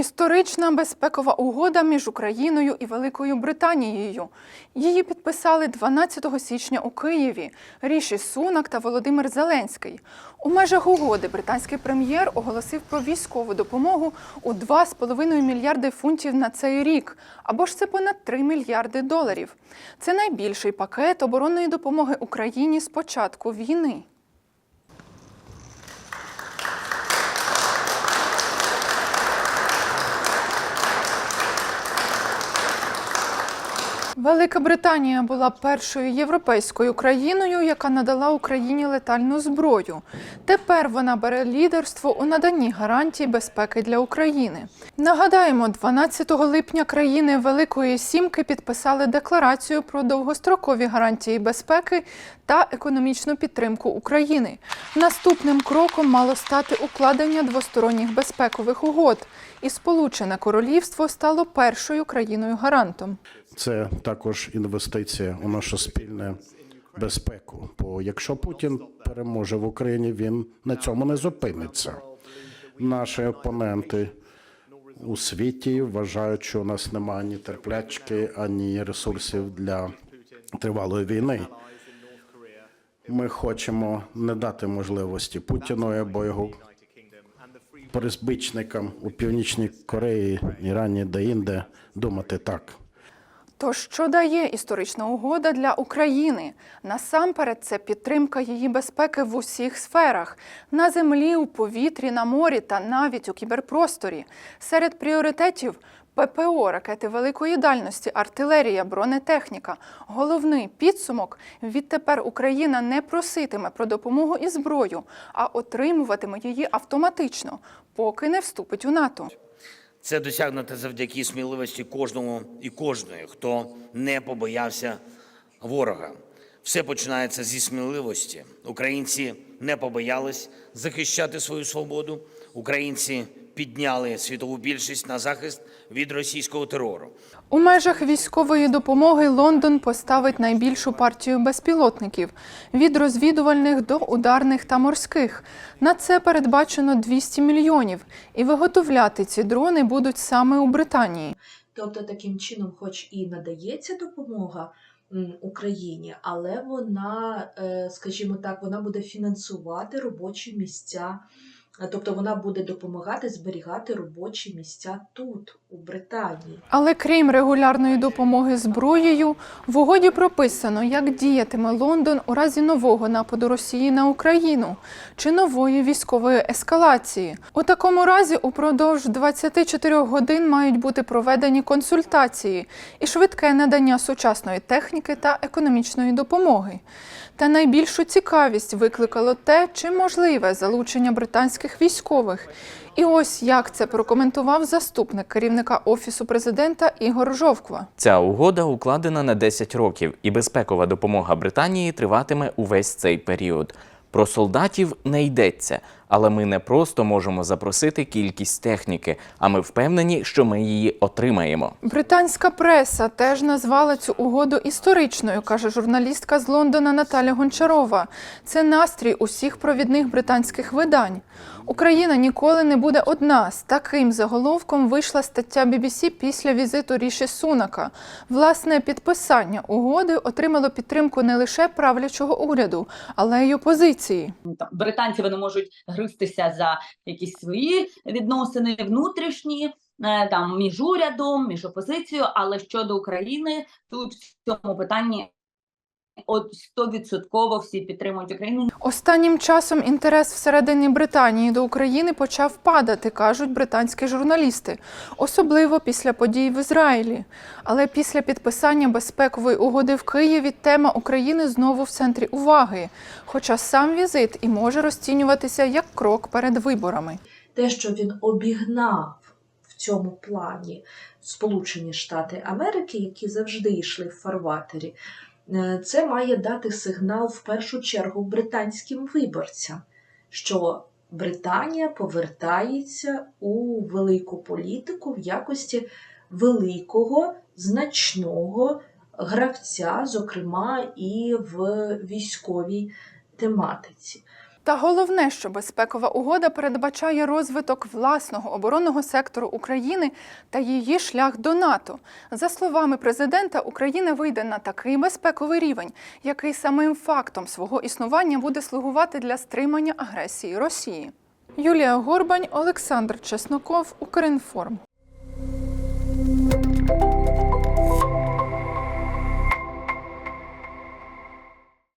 Історична безпекова угода між Україною і Великою Британією. Її підписали 12 січня у Києві Ріші Сунак та Володимир Зеленський. У межах угоди британський прем'єр оголосив про військову допомогу у 2,5 мільярди фунтів на цей рік, або ж це понад 3 мільярди доларів. Це найбільший пакет оборонної допомоги Україні з початку війни. Велика Британія була першою європейською країною, яка надала Україні летальну зброю. Тепер вона бере лідерство у наданні гарантій безпеки для України. Нагадаємо, 12 липня країни Великої Сімки підписали декларацію про довгострокові гарантії безпеки та економічну підтримку України. Наступним кроком мало стати укладення двосторонніх безпекових угод, і Сполучене Королівство стало першою країною-гарантом. Це також інвестиція у нашу спільну безпеку. Бо якщо Путін переможе в Україні, він на цьому не зупиниться. Наші опоненти у світі вважають, що у нас немає ні терплячки, ані ресурсів для тривалої війни. Ми хочемо не дати можливості Путіну або його призбичникам у Північній Кореї, Ірані, де інде думати так. То що дає історична угода для України? Насамперед, це підтримка її безпеки в усіх сферах на землі, у повітрі, на морі та навіть у кіберпросторі. Серед пріоритетів ППО, ракети великої дальності, артилерія, бронетехніка. Головний підсумок відтепер Україна не проситиме про допомогу і зброю, а отримуватиме її автоматично, поки не вступить у НАТО. Це досягнуто завдяки сміливості кожному і кожної, хто не побоявся ворога. Все починається зі сміливості. Українці не побоялись захищати свою свободу. Українці підняли світову більшість на захист від російського терору. У межах військової допомоги Лондон поставить найбільшу партію безпілотників від розвідувальних до ударних та морських. На це передбачено 200 мільйонів, і виготовляти ці дрони будуть саме у Британії. Тобто, таким чином, хоч і надається допомога Україні, але вона, е, скажімо так, вона буде фінансувати робочі місця. Тобто вона буде допомагати зберігати робочі місця тут, у Британії. Але крім регулярної допомоги зброєю, в угоді прописано, як діятиме Лондон у разі нового нападу Росії на Україну чи нової військової ескалації. У такому разі упродовж 24 годин мають бути проведені консультації і швидке надання сучасної техніки та економічної допомоги. Та найбільшу цікавість викликало те, чи можливе залучення британських військових. І ось як це прокоментував заступник керівника офісу президента Ігор Жовква. Ця угода укладена на 10 років, і безпекова допомога Британії триватиме увесь цей період. Про солдатів не йдеться, але ми не просто можемо запросити кількість техніки, а ми впевнені, що ми її отримаємо. Британська преса теж назвала цю угоду історичною, каже журналістка з Лондона Наталя Гончарова. Це настрій усіх провідних британських видань. Україна ніколи не буде одна. З таким заголовком вийшла стаття BBC після візиту Ріші Сунака. Власне, підписання угоди отримало підтримку не лише правлячого уряду, але й опозиції. британці вони можуть гристися за якісь свої відносини внутрішні, е, там між урядом, між опозицією. Але щодо України, тут в цьому питанні от 100% всі підтримують Україну. Останнім часом інтерес всередині Британії до України почав падати, кажуть британські журналісти, особливо після подій в Ізраїлі. Але після підписання безпекової угоди в Києві тема України знову в центрі уваги. Хоча сам візит і може розцінюватися як крок перед виборами. Те, що він обігнав в цьому плані Сполучені Штати Америки, які завжди йшли в фарватері, це має дати сигнал в першу чергу британським виборцям, що Британія повертається у велику політику в якості великого, значного гравця, зокрема і в військовій тематиці. Та головне, що безпекова угода передбачає розвиток власного оборонного сектору України та її шлях до НАТО. За словами президента, Україна вийде на такий безпековий рівень, який самим фактом свого існування буде слугувати для стримання агресії Росії. Юлія Горбань, Олександр Чесноков, Укрінформ.